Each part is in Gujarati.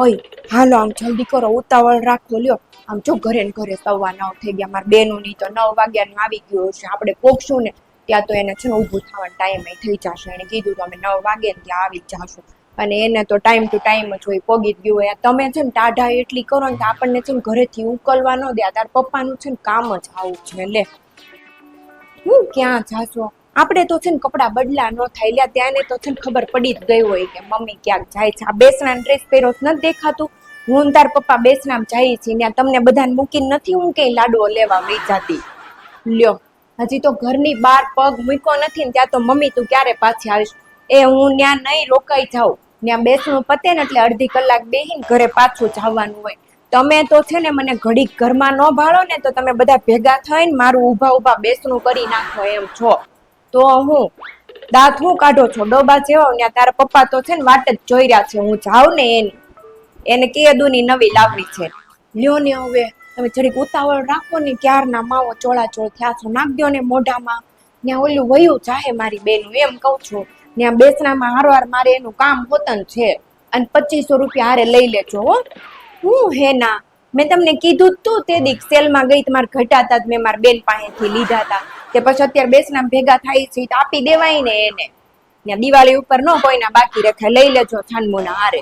ઓય, હાલો આમ જલ્દી કરો, ઉતાવળ રાખો, લ્યો. આમ જો ઘરે ને ઘરે સવા નવ થઈ ગયા, મારા નહીં તો નવ વાગ્યાનું આવી ગયું હશે. આપણે પોગશું ને, ત્યાં તો એને છે ને ઊભું થવાનો ટાઈમ થઈ જશે. એને કીધું તો અમે નવ વાગે ને ત્યાં આવી જ જાશું. અને એને તો ટાઈમ ટુ ટાઈમ જ હોય, પોગી ગયું હોય. તમે છે ને ટાઢા એટલી કરો ને તો આપણને છે ને ઘરેથી ઉકલવા ન દે. તાર પપ્પાનું છે ને કામ જ આવું છે, લે. હું ક્યાં જાશો? આપણે તો છે ને કપડાં બદલા ન થાય લ્યા ત્યાં તો છે ને ખબર પડી જ ગઈ હોય કે મમ્મી ક્યાંક જાય છે. આ બેસણા ડ્રેસ પહેરો જ નથી દેખાતું. હું તાર પપ્પા બેસણામ જાય છે ત્યાં તમને બધાને મૂકીને નથી હું ક્યાંય લાડવો લેવા વઈ જાતી. લ્યો, હજી તો ઘરની બહાર પગ મૂક્યો નથી ને ત્યાં તો મમ્મી તું ક્યારે પાછી આવીશ? એ હું ત્યાં નહીં રોકાઈ જાઉં. ત્યાં બેસણું પતે ને એટલે અડધી કલાક બેહીને ઘરે પાછું જવાનું હોય. તમે તો છે ને મને ઘડીક ઘરમાં ન ભાળો ને તો તમે બધા ભેગા થઈને મારું ઊભા ઊભા બેસણું કરી નાખો એમ છો. તો હું દાંત હું કાઢો છો? ડોબા જેવા ને તારા પપ્પા તો છે ને વાટ જ જોઈ રહ્યા છે. હું જાઉં ને એની. એને કેદુની નવી લાવવી છે. લ્યો ને હવે, તમે જરીક ઉતાવળ રાખો ને, ક્યારના માવો ચોળાચોળ થયા છો, નાખ દ્યો ને મોઢામાં. ત્યાં ઓલું વયું ચાહે મારી બેનું, એમ કહું છું. ત્યાં બેસણામાં હારવાર મારે એનું કામ હોતન છે. અને પચીસો રૂપિયા હારે લઈ લેજો, હો. હું હે ના? મેં તમને કીધું તું તે દીક સેલમાં ગઈ, તમારે ઘટાતા જ મેં મારા બેન પાસેથી લીધા હતા. તે પછી અત્યારે બેસના ભેગા થાય છે આપી દેવાય ને એને. ત્યાં દિવાળી ઉપર ન કોઈના બાકી રખે, લઈ લેજો છાનમુના હારે.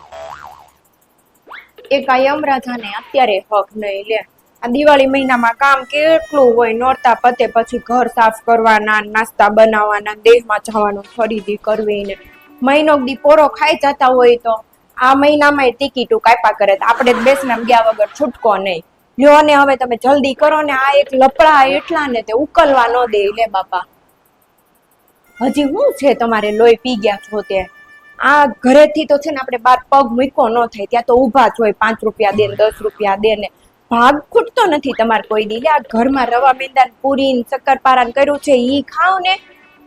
એક કાયમ યમરાજાને અત્યારે હક નહીં લે. આ દિવાળી મહિનામાં કામ કેટલું હોય, નોરતા પતે પછી ઘર સાફ કરવાના, નાસ્તા બનાવવાના, દેહમાં જવાનું, ખરીદી કરવી ને મહિનો દી પોરો ખાઈ જતા હોય તો આ મહિનામાં ટિકિટો કાપ્યા કરે. આપણે બેસનામ ગયા વગર છૂટકો નહીં. લ્યો ને હવે તમે જલ્દી કરો ને આ એક લપડા એટલા ને તે ઉકલવા ન દે લે બાપા. હજી શું છે તમારે લોહી પી ગયા છો તે? આ ઘરેથી તો છે ને આપણે બાર પગ મૂકો ન થાય, ત્યાં તો ઊભા જ હોય, પાંચ રૂપિયા દે ને દસ રૂપિયા દે ને. ભાગ ખૂટતો નથી તમારે કોઈ દી. આ ઘરમાં રવા મેંદા પૂરી શક્કરપારા કર્યું છે, ઈ ખાવ ને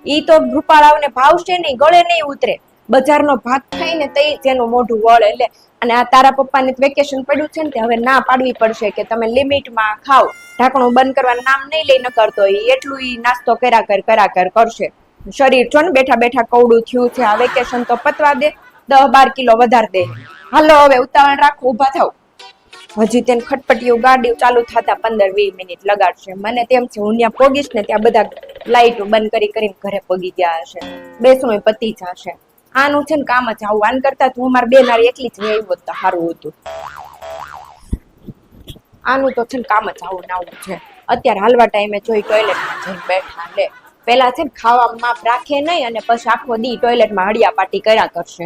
ઈ તો રૂપાળાઓને ભાવશે નહીં, ગળે નહીં ઉતરે. બજારનો ભાગ થઈને ને તઈ તેનું મોઢું વળ એટલે. અને આ તારા પપ્પાને વેકેશન પડ્યું છે ને તે હવે ના પાડવી પડશે કે તમે લિમિટમાં ખાવ ઢાંકણું બંધ કરવાનું નામ નહીં લઈ ન કરતો એ એટલું એ નાસ્તો કર્યા કર કર્યા કર કરશે. શરીર છો ને બેઠા બેઠા કવડું થયું છે, આ વેકેશન તો પતવા દે દસ બાર કિલો વધારે દે. હાલો, હવે ઉતાવળ રાખો, ઊભા થાવ. હજી તેને ખટપટીયું ગાડીઓ ચાલુ થતા પંદર વીસ મિનિટ લગાડશે. મને તેમ છે, હું ત્યાં પોગીશ ને ત્યાં બધા લાઈટો બંધ કરી કરીને ઘરે પોગી ગયા હશે. બેસણું પતી જશે. આનું છે ને કામ જ આવું. આન કરતા તો મારી બે નારી એકલી જ રહી હોત સારું હતું. આનું તો છે ને કામ જ આવું ને આવું છે. અત્યારે હાલવા ટાઈમે જોઈ ટોયલેટમાં જઈને બેઠા લે પેલા છે ને ખાવામાં રાખે નહીં અને પછી આખો દી ટોયલેટમાં હળિયા પાટી કર્યા કરશે.